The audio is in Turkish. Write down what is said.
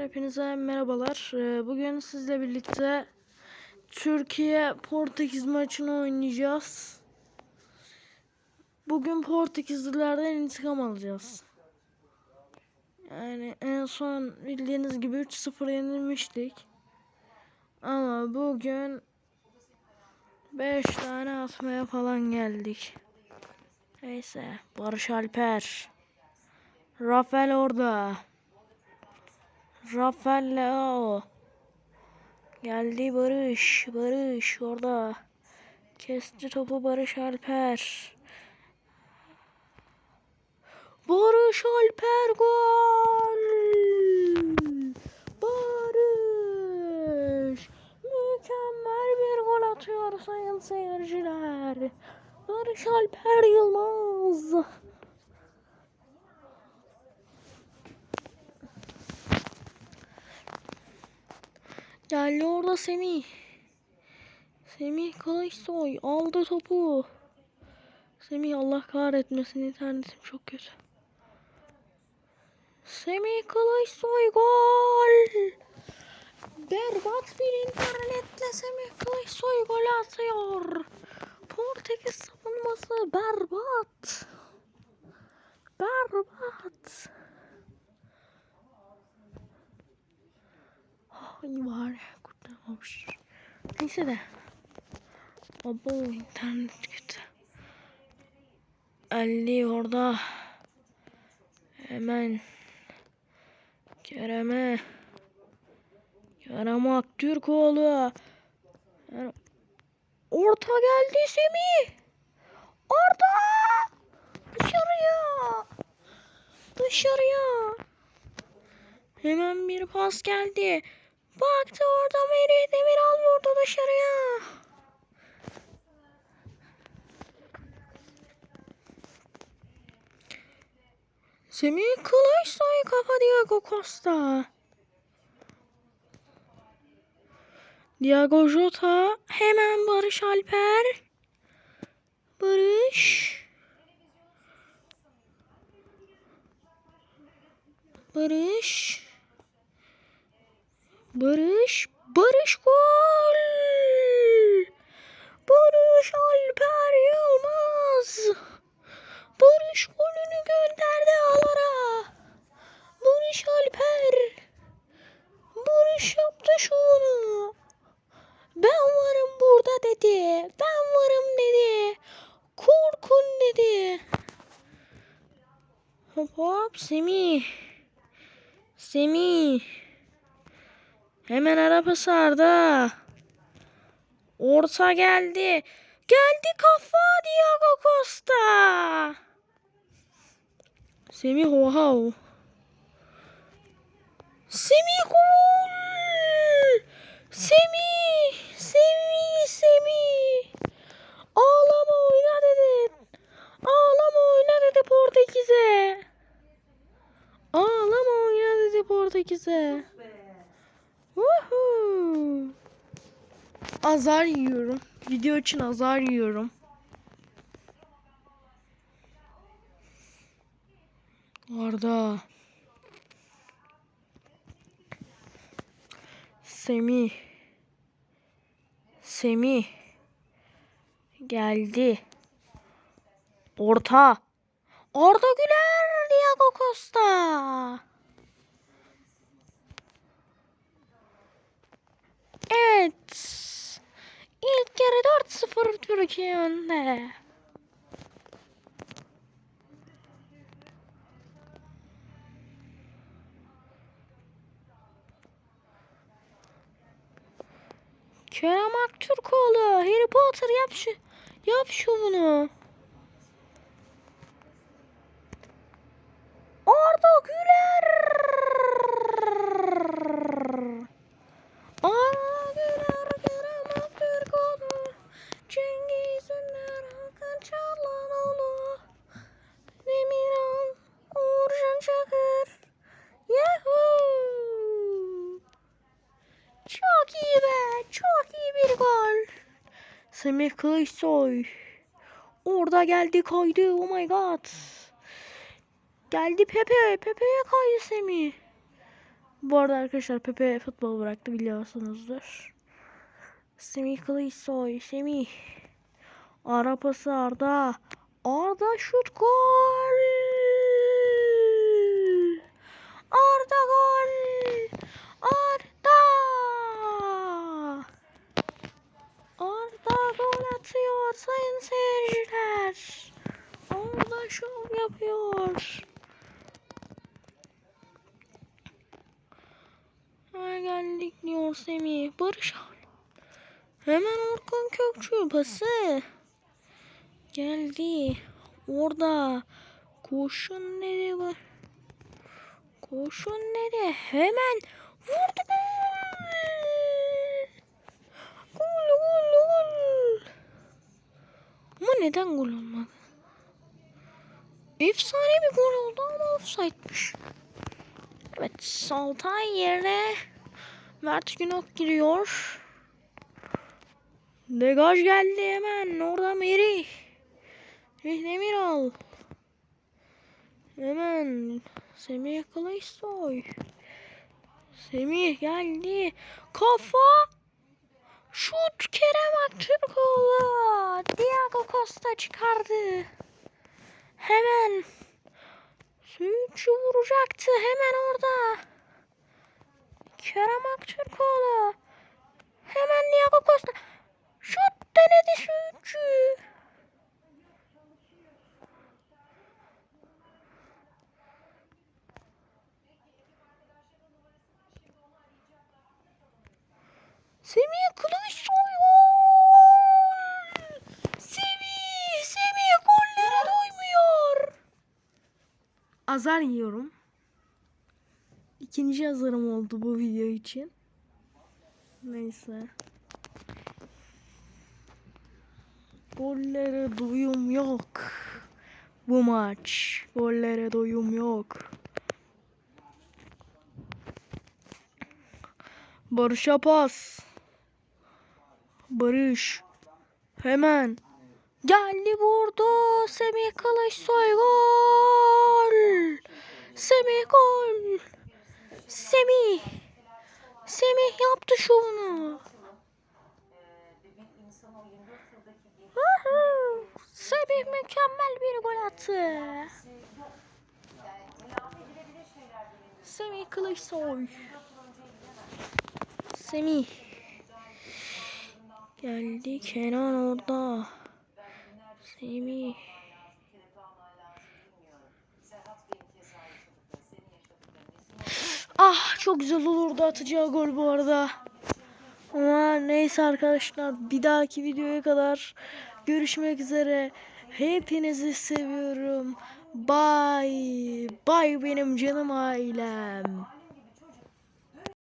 Hepinize merhabalar. Ee, Bugün sizle birlikte Türkiye Portekiz maçını oynayacağız. Bugün Portekizlilerden intikam alacağız. Yani en son bildiğiniz gibi 3-0 yenilmiştik. Ama bugün 5 tane atmaya falan geldik. Neyse Barış Alper. Rafael orada. Rafael Leao. Geldi Barış. Barış orada. Kesti topu Barış Alper. Barış Alper gol. Barış. Mükemmel bir gol atıyor sayın seyirciler. Barış Alper Yılmaz. Geldi orada Semih. Semih Kılıçsoy aldı topu. Semih Allah kahretmesin internetim çok kötü. Semih Kılıçsoy gol. Berbat bir internetle Semih Kılıçsoy gol atıyor. Portekiz savunması berbat. Berbat. Ay var kurtarmamış. Neyse de. Baba internet kötü. Ali orada. Hemen. Kerem'e. Kerem Aktürkoğlu. Yani orta geldi Semih. Orta. Dışarıya. Dışarıya. Hemen bir pas geldi. Baktı orada Melih Demiral vurdu dışarıya. Semih Kılıçsoy kafa Diego Costa. Diego Jota hemen Barış Alper. Barış. Barış. Barış. Barış gol. Barış Alper Yılmaz. Barış golünü gönderdi ağlara. Barış Alper. Barış yaptı şunu. Ben varım burada dedi. Ben varım dedi. Korkun dedi. Hop hop Semih. Semih. Hemen araba sardı. Orta geldi. Geldi kafa Diego Costa. Semih oha. Semih gol. Semih. Semih. Semih. Ağlama oyna dedi. Ağlama oyna dedi Portekiz'e. Ağlama oyna dedi Portekiz'e. Azar yiyorum. Video için azar yiyorum. Orada. Semih. Semih. Geldi. Orta. Orada Güler. Diego Costa. Evet. İlk yarı 4-0 Türkiye önde. Kerem Aktürkoğlu, Harry Potter yap şu yap şovunu. Arda Güler. Arda Güler, Kerem Aktürkoğlu, Cengiz Ünder, Hakan Çalhanoğlu, Demirhan, Uğurcan Çakır. Yahoo! Çok iyi be. Çok iyi bir gol. Semih Kılıçsoy. Orada geldi kaydı. Oh my god. Geldi Pepe. Pepe'ye kaydı Semih. Bu arada arkadaşlar Pepe futbol bıraktı biliyorsunuzdur. Semih Kılıçsoy, Semih. Ara pası Arda. Arda şut gol. Arda gol. Arda. Arda gol atıyor sayın seyirciler. Arda şov yapıyor. Ha, geldik diyor Semih. Barış. Hemen Orkun Kökçü pası. Geldi. Orada. Koşun nereye var? Koşun nereye? Hemen vurdu gol. Gol gol gol. Ama neden gol olmadı? Efsane bir gol oldu ama offside'miş. Evet Altay yerine Mert Günok giriyor. Degaj geldi hemen. Orada Meri. Demiral. Hemen Semih Kılıçsoy. Semih geldi. Kafa. Şut Kerem Aktürkoğlu. Diego Costa çıkardı. Hemen Suyuncu vuracaktı hemen orada. Kerem Aktürkoğlu. Hemen Diego Costa. Şut denedi Suyuncu. Semih Kılıçsoy gol! Semih! Semih gollere doymuyor. Azar yiyorum. İkinci azarım oldu bu video için. Neyse. Gollere doyum yok. Bu maç. Gollere doyum yok. Barış'a pas. Barış. Hemen. Geldi vurdu. Semih Kılıçsoy gol. Semih gol. Semih. Semih yaptı şovunu. Semih mükemmel bir gol attı. Semih Kılıçsoy. Semih. Geldi Kenan orada. Semih. Ah çok güzel olurdu atacağı gol bu arada. Ama neyse arkadaşlar bir dahaki videoya kadar görüşmek üzere. Hepinizi seviyorum. Bye. Bye benim canım ailem.